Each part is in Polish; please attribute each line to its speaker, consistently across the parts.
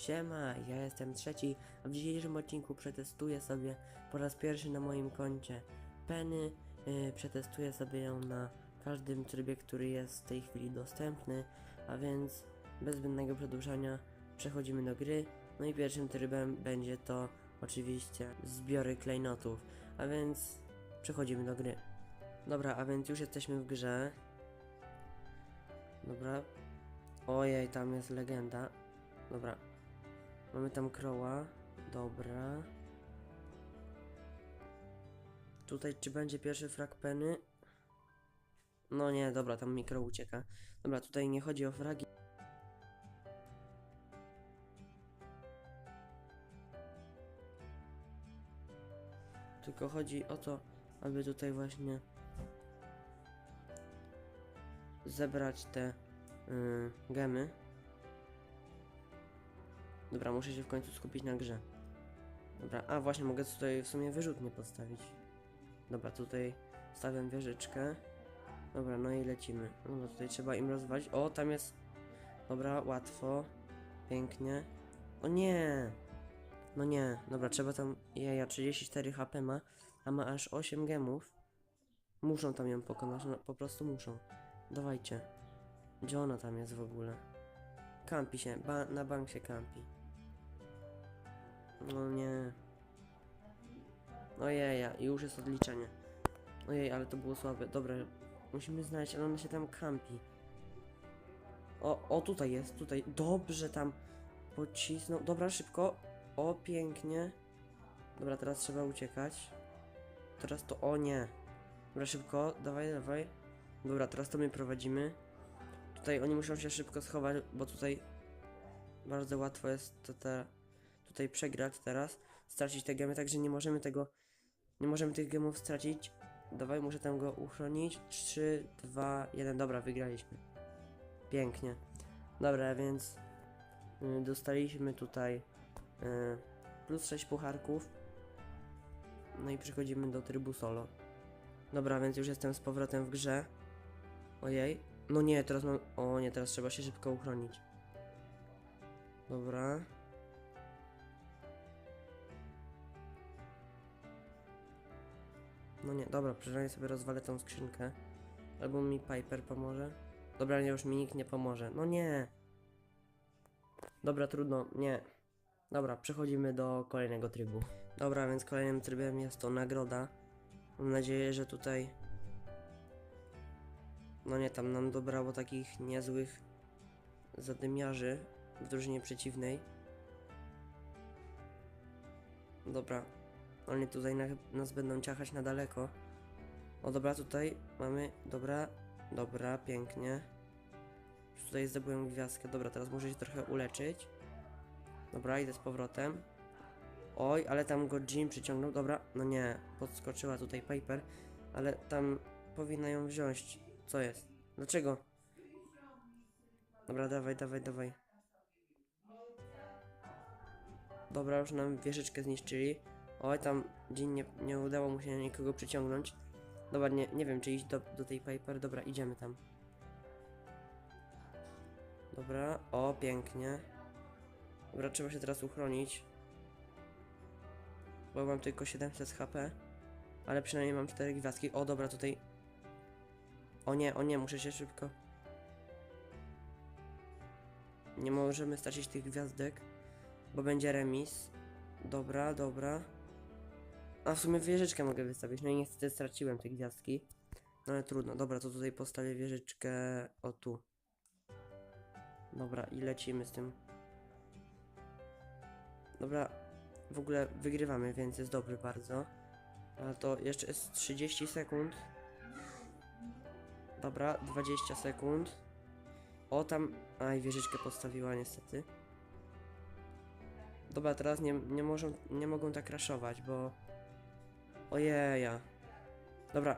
Speaker 1: Siema, ja jestem trzeci, a w dzisiejszym odcinku przetestuję sobie po raz pierwszy na moim koncie Penny. Yy, przetestuję sobie ją na każdym trybie, który jest w tej chwili dostępny, a więc bez zbędnego przedłużania przechodzimy do gry. No i pierwszym trybem będzie to oczywiście zbiory klejnotów, a więc przechodzimy do gry. Dobra, a więc już jesteśmy w grze. Dobra. Ojej, tam jest legenda. Dobra. Mamy tam kroła. Dobra. Tutaj czy będzie pierwszy frag peny? No nie, dobra, tam mikro ucieka. Dobra, tutaj nie chodzi o fragi. Tylko chodzi o to, aby tutaj właśnie zebrać te yy, gemy. Dobra, muszę się w końcu skupić na grze. Dobra, a właśnie mogę tutaj w sumie wyrzutnie postawić. Dobra, tutaj stawiam wieżyczkę. Dobra, no i lecimy. No tutaj trzeba im rozwalić. O, tam jest. Dobra, łatwo. Pięknie. O nie! No nie, dobra, trzeba tam. Jeja, 34 HP ma, a ma aż 8 gemów. Muszą tam ją pokonać, no po prostu muszą. Dawajcie. Gdzie ona tam jest w ogóle? Kampi się, ba na bank się kampi. No nie. Ojej, już jest odliczenie. Ojej, ale to było słabe. Dobra, musimy znaleźć, ale ona się tam kampi. O, o tutaj jest, tutaj. Dobrze tam pocisnął. Dobra, szybko. O, pięknie. Dobra, teraz trzeba uciekać. Teraz to, o nie. Dobra, szybko, dawaj, dawaj. Dobra, teraz to my prowadzimy. Tutaj oni muszą się szybko schować, bo tutaj bardzo łatwo jest to te, tutaj przegrać teraz, stracić te gemy, także nie możemy tego, nie możemy tych gemów stracić. Dawaj, muszę tam go uchronić. 3, 2, 1, dobra, wygraliśmy. Pięknie. Dobra, więc y, dostaliśmy tutaj y, plus 6 pucharków. No i przechodzimy do trybu solo. Dobra, więc już jestem z powrotem w grze. Ojej. No nie, teraz mam... O nie, teraz trzeba się szybko uchronić. Dobra. No nie, dobra, przynajmniej sobie rozwalę tą skrzynkę. Albo mi Piper pomoże. Dobra, nie, już mi nikt nie pomoże. No nie. Dobra, trudno, nie. Dobra, przechodzimy do kolejnego trybu. Dobra, więc kolejnym trybem jest to nagroda. Mam nadzieję, że tutaj no nie, tam nam dobrało takich niezłych zadymiarzy w drużynie przeciwnej. Dobra. Oni tutaj na, nas będą ciachać na daleko. O dobra, tutaj mamy, dobra, dobra, pięknie. Już tutaj zdobyłem gwiazdkę, dobra, teraz muszę się trochę uleczyć. Dobra, idę z powrotem. Oj, ale tam go Jim przyciągnął, dobra, no nie, podskoczyła tutaj Piper, ale tam powinna ją wziąć. Co jest? Dlaczego? Dobra, dawaj, dawaj, dawaj. Dobra, już nam wieżyczkę zniszczyli. Oj, tam dzień nie, nie udało mu się nikogo przyciągnąć. Dobra, nie, nie wiem, czy iść do, do tej Piper. Dobra, idziemy tam. Dobra, o, pięknie. Dobra, trzeba się teraz uchronić. Bo mam tylko 700 HP. Ale przynajmniej mam 4 gwiazdki. O, dobra, tutaj o nie, o nie, muszę się szybko. Nie możemy stracić tych gwiazdek, bo będzie remis. Dobra, dobra. A w sumie wieżyczkę mogę wystawić. No i niestety straciłem te gwiazdki. No ale trudno. Dobra, to tutaj postawię wieżyczkę o tu. Dobra, i lecimy z tym. Dobra, w ogóle wygrywamy, więc jest dobry bardzo. Ale to jeszcze jest 30 sekund. Dobra, 20 sekund. O, tam... Aj, wieżyczkę postawiła niestety. Dobra, teraz nie, nie, możą, nie mogą tak raszować, bo... Ojeja. Dobra.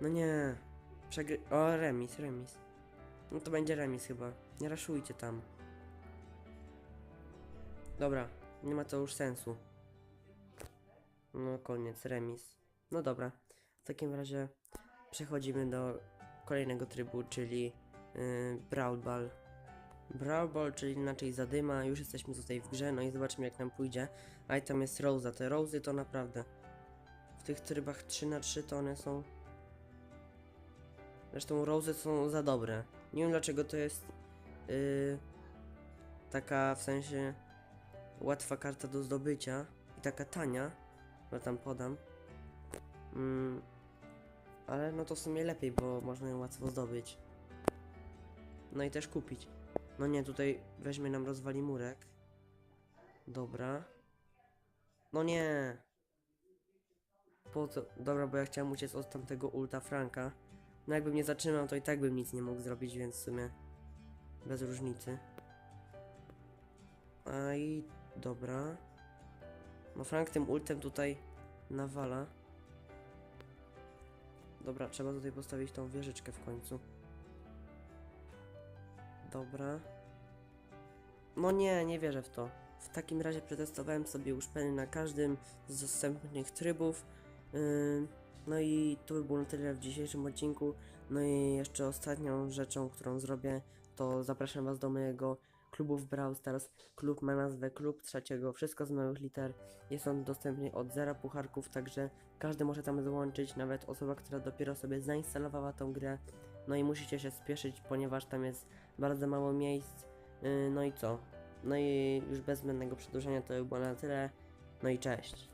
Speaker 1: No nie. Przegry... O, remis, remis. No to będzie remis chyba. Nie raszujcie tam. Dobra, nie ma to już sensu. No koniec, remis. No dobra. W takim razie przechodzimy do kolejnego trybu, czyli yy, Brawl Ball. Brawl Ball, czyli inaczej zadyma, już jesteśmy tutaj w grze, no i zobaczymy jak nam pójdzie. A i tam jest Rosa, te Rosy to naprawdę. Tych trybach 3 na 3 to one są... Zresztą Rosy są za dobre. Nie wiem dlaczego to jest yy, taka w sensie łatwa karta do zdobycia i taka tania, że tam podam. Mm, ale no to w sumie lepiej, bo można ją łatwo zdobyć. No i też kupić. No nie, tutaj weźmie nam rozwali murek. Dobra. No nie. Po co? Dobra, bo ja chciałem uciec od tamtego ulta Franka. No jakbym nie zatrzymał, to i tak bym nic nie mógł zrobić, więc w sumie bez różnicy. A i dobra. No Frank tym ultem tutaj nawala. Dobra, trzeba tutaj postawić tą wieżyczkę w końcu. Dobra. No nie, nie wierzę w to. W takim razie przetestowałem sobie już peny na każdym z dostępnych trybów. Ym, no i to by było na tyle w dzisiejszym odcinku. No i jeszcze ostatnią rzeczą, którą zrobię, to zapraszam Was do mojego klubu w Brawl Stars. Klub ma nazwę Klub Trzeciego, wszystko z małych liter. Jest on dostępny od zera pucharków, także każdy może tam dołączyć, nawet osoba, która dopiero sobie zainstalowała tą grę. No i musicie się spieszyć, ponieważ tam jest bardzo mało miejsc. Yy, no i co? No i już bez zbędnego przedłużenia to by było na tyle. No i cześć.